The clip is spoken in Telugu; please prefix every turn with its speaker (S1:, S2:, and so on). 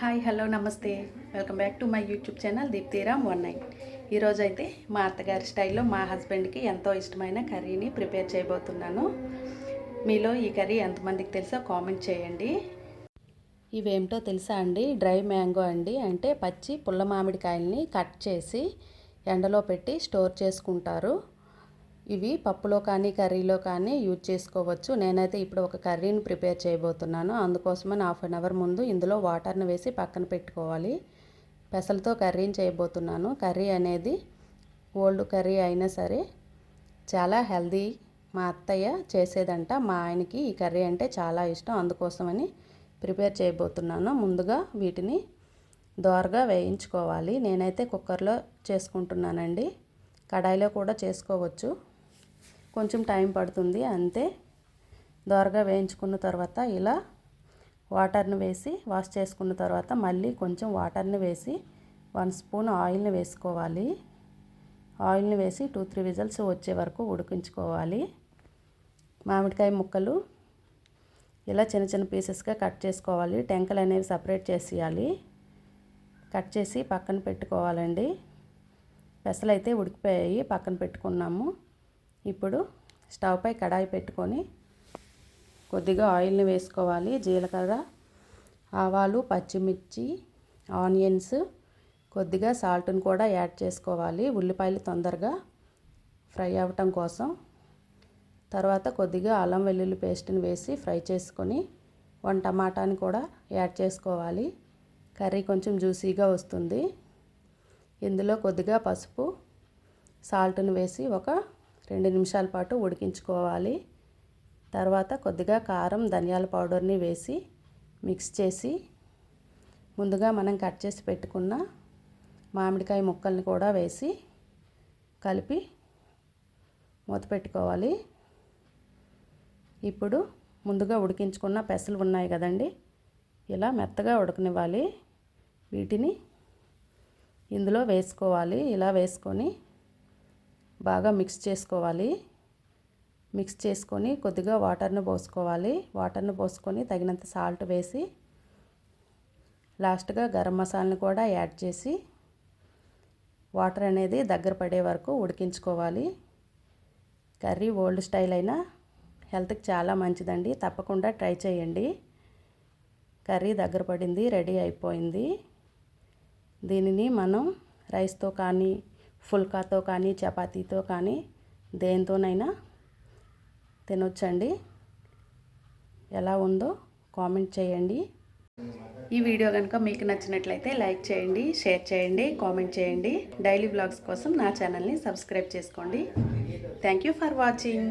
S1: హాయ్ హలో నమస్తే. Welcome back to my YouTube channel Deeptiram one nine. ఈరోజు అయితే మా అత్తగారి స్టైల్లో మా హస్బెండ్కి ఎంతో ఇష్టమైన కర్రీని ప్రిపేర్ చేయబోతున్నాను. మీలో ఈ కర్రీ ఎంతమందికి తెలుసో కామెంట్ చేయండి. ఇవేమిటో తెలుసా అండి? డ్రై మ్యాంగో అండి. అంటే పచ్చి పుల్ల మామిడికాయల్ని కట్ చేసి ఎండలో పెట్టి స్టోర్ చేసుకుంటారు. ఇవి పప్పులో కానీ కర్రీలో కానీ యూజ్ చేసుకోవచ్చు. నేనైతే ఇప్పుడు ఒక కర్రీని ప్రిపేర్ చేయబోతున్నాను. అందుకోసమని హాఫ్ అన్ అవర్ ముందు ఇందులో వాటర్ని వేసి పక్కన పెట్టుకోవాలి. పెసలతో కర్రీని చేయబోతున్నాను. కర్రీ అనేది ఓల్డ్ కర్రీ అయినా సరే చాలా హెల్దీ మా అత్తయ్య చేసేదంట. మా ఆయనకి ఈ కర్రీ అంటే చాలా ఇష్టం. అందుకోసమని ప్రిపేర్ చేయబోతున్నాను. ముందుగా వీటిని దోరగా వేయించుకోవాలి. నేనైతే కుక్కర్లో చేసుకుంటున్నానండి. కడాయిలో కూడా చేసుకోవచ్చు. కొంచెం టైం పడుతుంది. అంతే. దోరగా వేయించుకున్న తర్వాత ఇలా వాటర్ని వేసి వాష్ చేసుకున్న తర్వాత మళ్ళీ కొంచెం వాటర్ని వేసి వన్ స్పూన్ ఆయిల్ని వేసుకోవాలి. ఆయిల్ని వేసి టూ త్రీ విజల్స్ వచ్చే వరకు ఉడికించుకోవాలి. మామిడికాయ ముక్కలు ఇలా చిన్న చిన్న పీసెస్గా కట్ చేసుకోవాలి. టెంకలు అనేవి సపరేట్ చేసేయాలి. కట్ చేసి పక్కన పెట్టుకోవాలండి. పెసలు అయితే ఉడికిపోయాయి. పక్కన పెట్టుకున్నాము. ఇప్పుడు స్టవ్ పై కడాయి పెట్టుకొని కొద్దిగా ఆయిల్ని వేసుకోవాలి జీలకర్ర ఆవాలు పచ్చిమిర్చి ఆనియన్స్ కొద్దిగా సాల్ట్ని కూడా యాడ్ చేసుకోవాలి. ఉల్లిపాయలు తొందరగా ఫ్రై అవ్వటం కోసం. తర్వాత కొద్దిగా అల్లం వెల్లుల్లి పేస్ట్ని వేసి ఫ్రై చేసుకొని వన్ టమాటాని కూడా యాడ్ చేసుకోవాలి. కర్రీ కొంచెం జ్యూసీగా వస్తుంది. ఇందులో కొద్దిగా పసుపు సాల్ట్ని వేసి ఒక రెండు నిమిషాల పాటు ఉడికించుకోవాలి. తర్వాత కొద్దిగా కారం ధనియాల పౌడర్ని వేసి మిక్స్ చేసి ముందుగా మనం కట్ చేసి పెట్టుకున్న మామిడికాయ ముక్కల్ని కూడా వేసి కలిపి మూత పెట్టుకోవాలి. ఇప్పుడు ముందుగా ఉడికించుకున్న పెసలు ఉన్నాయి కదండి ఇలా మెత్తగా ఉడకనివ్వాలి. వీటిని ఇందులో వేసుకోవాలి. ఇలా వేసుకొని బాగా మిక్స్ చేసుకోవాలి. మిక్స్ చేసుకొని కొద్దిగా వాటర్ని పోసుకోవాలి. వాటర్ను పోసుకొని తగినంత సాల్ట్ వేసి లాస్ట్గా గరం మసాలాని కూడా యాడ్ చేసి వాటర్ అనేది దగ్గర పడే వరకు ఉడికించుకోవాలి. కర్రీ ఓల్డ్ స్టైల్ అయినా హెల్త్కి చాలా మంచిదండి. తప్పకుండా ట్రై చేయండి. కర్రీ దగ్గర పడింది రెడీ అయిపోయింది. దీనిని మనం రైస్తో కానీ ఫుల్కాతో కానీ చపాతీతో కానీ దేనితోనైనా తినొచ్చండి. ఎలా ఉందో కామెంట్ చేయండి. ఈ వీడియో కనుక మీకు నచ్చినట్లయితే లైక్ చేయండి షేర్ చేయండి కామెంట్ చేయండి. డైలీ బ్లాగ్స్ కోసం నా ఛానల్ని సబ్స్క్రైబ్ చేసుకోండి. Thank you for watching.